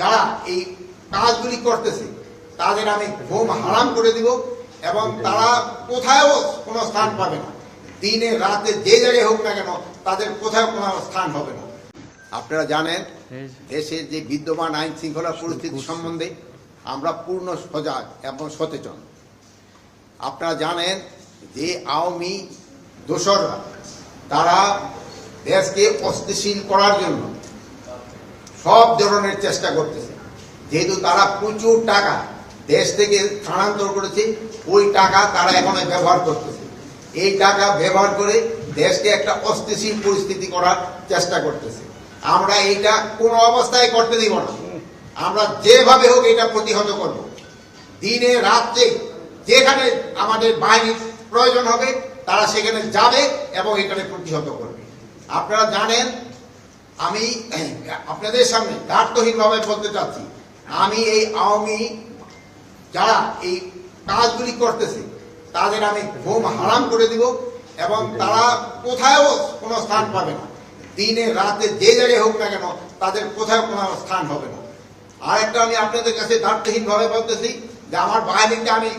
যারা এই কাজগুলি করতেছে তাদের আমি ঘুম হারাম করে দিব এবং তারা কোথাও কোনো স্থান পাবে না। দিনে রাতে যে জায়গায় হোক না কেন তাদের কোথাও কোনো স্থান হবে না। আপনারা জানেন দেশের যে। বিদ্যমান আইন শৃঙ্খলা পরিস্থিতি সম্বন্ধে আমরা পূর্ণ সজাগ এবং সচেতন। আপনারা জানেন যে আওয়ামী দোসররা তারা দেশকে অস্থিতিশীল করার জন্য সব ধরনের চেষ্টা করতেছে। যেহেতু তারা প্রচুর টাকা দেশ থেকে স্থানান্তর করেছে, ওই টাকা তারা এখন ব্যবহার করতেছে। এই টাকা ব্যবহার করে দেশকে একটা অস্থিতিশীল পরিস্থিতি করার চেষ্টা করতেছে। আমরা এইটা কোনো অবস্থায় করতে দিব না। আমরা যেভাবে হোক এটা প্রতিহত করব। দিনে রাত্রে যেখানে আমাদের বাহিনীর প্রয়োজন হবে, তারা সেখানে যাবে এবং এখানে প্রতিহত করবে। আপনারা জানেন আমি আপনাদের সামনে দার্থহীনভাবে বলতে চাচ্ছি, আমি এই আওয়ামী যারা এই কাজগুলি করতেছে, তাদের আমি ঘুম হারাম করে দিব এবং তারা কোথাও কোনো স্থান পাবে না। দিনে, রাতে, যে জায়গায় হোক না কেন, তাদের কোথাও কোনো স্থান হবে না। আর একটা আমি আপনাদের কাছে দার্থহীনভাবে বলতেছি যে আমার বাহিনীকে আমি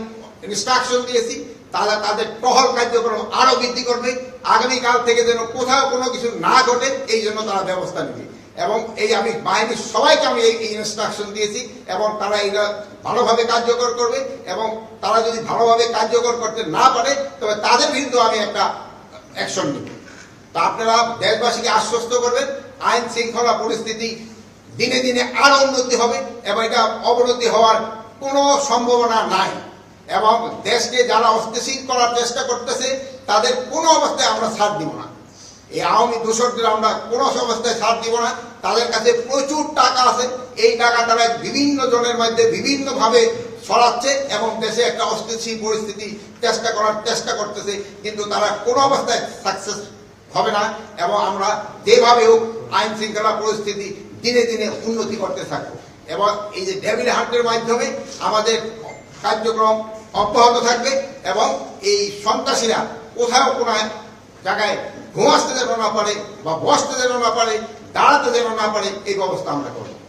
ইনস্ট্রাকশন দিয়েছি তারা তাদের টহল কার্যক্রম আরও বৃদ্ধি করবে। আগামীকাল থেকে যেন কোথাও কোনো কিছু না ঘটে, এই জন্য তারা ব্যবস্থা নেবে। এবং এই আমি বাহিনীর সবাইকে আমি এই ইনস্ট্রাকশন দিয়েছি এবং তারা এটা ভালোভাবে কার্যকর করবে এবং তারা যদি ভালোভাবে কার্যকর করতে না পারে, তবে তাদের বিরুদ্ধে আমি একটা অ্যাকশন নেব। তা আপনারা দেশবাসীকে আশ্বস্ত করবেন, আইন শৃঙ্খলা পরিস্থিতি দিনে দিনে আরও উন্নতি হবে এবং এটা অবনতি হওয়ার কোনো সম্ভাবনা নাই। এবং দেশকে যারা অস্থিতিশীল করার চেষ্টা করতেছে, তাদের কোনো অবস্থায় আমরা ছাড় দিব না। এই আওয়ামী দূষকদের আমরা কোনো অবস্থায় ছাড় দিব না। তাদের কাছে প্রচুর টাকা আছে। এই টাকা তারা বিভিন্ন জনের মধ্যে বিভিন্নভাবে ছড়াচ্ছে এবং দেশে একটা অস্থিতিশীল পরিস্থিতি চেষ্টা করার চেষ্টা করতেছে, কিন্তু তারা কোনো অবস্থায় সাকসেস হবে না এবং আমরা যেভাবে হোক আইন শৃঙ্খলা পরিস্থিতি দিনে দিনে উন্নতি করতে থাকব। এবং এই যে ডেভিল হান্টের মাধ্যমে আমাদের কার্যক্রম অব্যাহত থাকবে এবং এই সন্ত্রাসীরা কোথাও কোনো জায়গায় ঘুমাসতে যেন না পারে বা বসতে যেন না পারে, দাঁড়াতে যেন না পারে, এই ব্যবস্থা আমরা করব।